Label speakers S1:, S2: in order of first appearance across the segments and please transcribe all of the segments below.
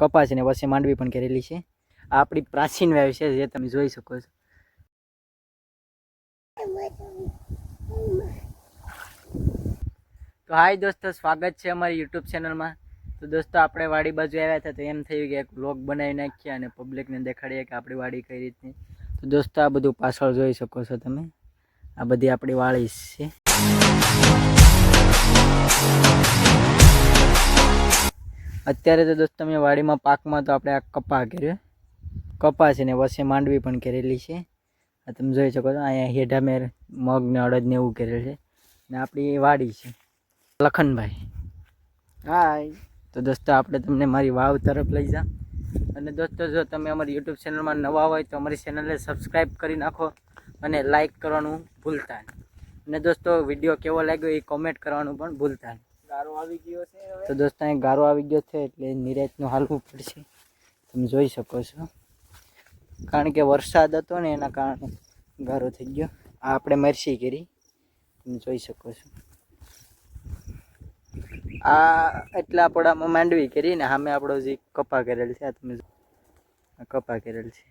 S1: કપાસ ને વચ્ચે માંડવી પણ કરેલી છે. આ આપણી પ્રાચીન વાવ છે જે તમે જોઈ શકો છો. તો હાય દોસ્તો, સ્વાગત છે અમારી યુટ્યુબ ચેનલમાં. તો દોસ્તો, આપણે વાડી બાજુ આવ્યા હતા તો એમ થયું કે એક વ્લોગ બનાવી નાખીએ અને પબ્લિકને દેખાડીએ કે આપણી વાડી કઈ રીતની. તો દોસ્તો, આ બધું પાછળ જોઈ શકો છો તમે. આ બધી આપણી વાડી છે. અત્યારે તો દોસ્તો અમે વાડીમાં પાકમાં તો આપણે આ કપા કર્યો. કપા છે ને વચ્ચે માંડવી પણ કરેલી છે. આ તમે જોઈ શકો છો અહીંયા હેઠા મેર મગ ને અડદ ને એવું કરેલ છે. ને આપણી વાડી છે. લખનભાઈ. હાય તો દોસ્તો આપણે તમને મારી વાવ તરફ લઈ જા. અને દોસ્તો જો તમે અમારી યુટ્યુબ ચેનલમાં નવા હોય તો અમારી ચેનલને સબસ્ક્રાઈબ કરી નાખો અને લાઈક કરવાનું ભૂલતા નહીં અને દોસ્તો વીડિયો કેવો લાગ્યો એ કોમેન્ટ કરવાનું પણ ભૂલતા નહીં
S2: ગારો આવી ગયો છે
S1: તો દોસ્તો, અહીં ગારો આવી ગયો છે એટલે નિરાતનું હાલવું પડશે. તમે જોઈ શકો છો. કારણ કે વરસાદ હતો ને, એના કારણે ગારો થઈ ગયો. આ આપણે મરસી કરી. તમે જોઈ શકો છો. આ એટલા આપણામાં માંડવી કરીને સામે આપણો જે કપા કરેલ છે, આ તમે કપા કરેલ છે.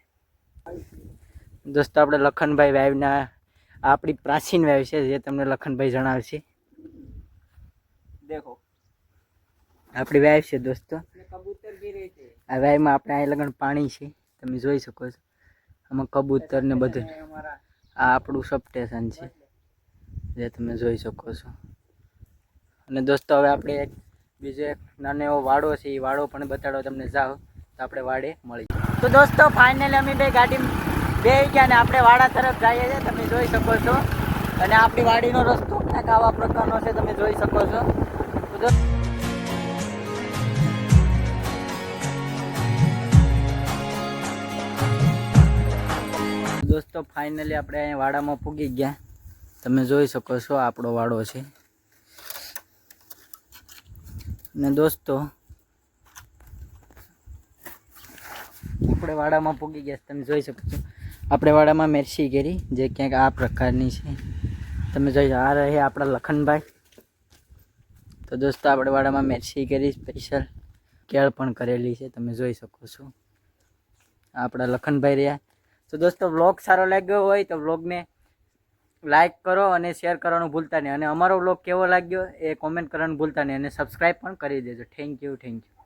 S1: દોસ્તો, આપણે લખનભાઈ વાવના આપણી પ્રાચીન વાવ છે, જે તમને લખનભાઈ જણાવશે
S2: દેખો.
S1: આપણી વાઈફ છે દોસ્તો.
S2: કબૂતર બી રહે છે.
S1: આ વાયમાં આપણે અહીં લગન પાણી છે. તમે જોઈ શકો છો. આમાં કબૂતર ને બધું આ આપણું સબસ્ટેશન છે. જે તમે જોઈ શકો છો. અને દોસ્તો હવે આપણે એક બીજો એક નાનો એવો વાડો છે. એ વાડો પણ બતાડો તમને. જાઓ. તો આપણે વાડે મળી તો દોસ્તો ફાઇનલી અમે બે ગાડી બે ગયા ને આપણે વાડા તરફ જઈએ છીએ. તમે જોઈ શકો છો. અને આપણી વાડીનો રસ્તો કંઈક આવા પ્રકારનો છે. તમે જોઈ શકો છો. દોસ્તો ફાઇનલી આપણે અહીંયા વાડામાં પૂગી ગયા. તમે જોઈ શકો છો આપણો વાડો છે. ને દોસ્તો, આપણે વાડામાં પૂગી ગયા તમે જોઈ શકો છો. આપણે વાડામાં મેરસી કેરી, જે ક્યાંક આ પ્રકારની છે. તમે જોઈ આ રહે આપણા લખનભાઈ. તો દોસ્તો, આપણે વાડામાં મેરસી કરી, સ્પેશિયલ કેળ પણ કરેલી છે, તમે જોઈ શકો છો. આપણા લખનભાઈ રહ્યા. તો દોસ્તો, વ્લોગ સારો લાગ્યો હોય તો વ્લોગને લાઈક કરો અને શેર કરવાનું ભૂલતા નહીં. અને અમારો વ્લોગ કેવો લાગ્યો એ કોમેન્ટ કરવાનું ભૂલતા નહીં અને સબસ્ક્રાઈબ પણ કરી દેજો. Thank you thank you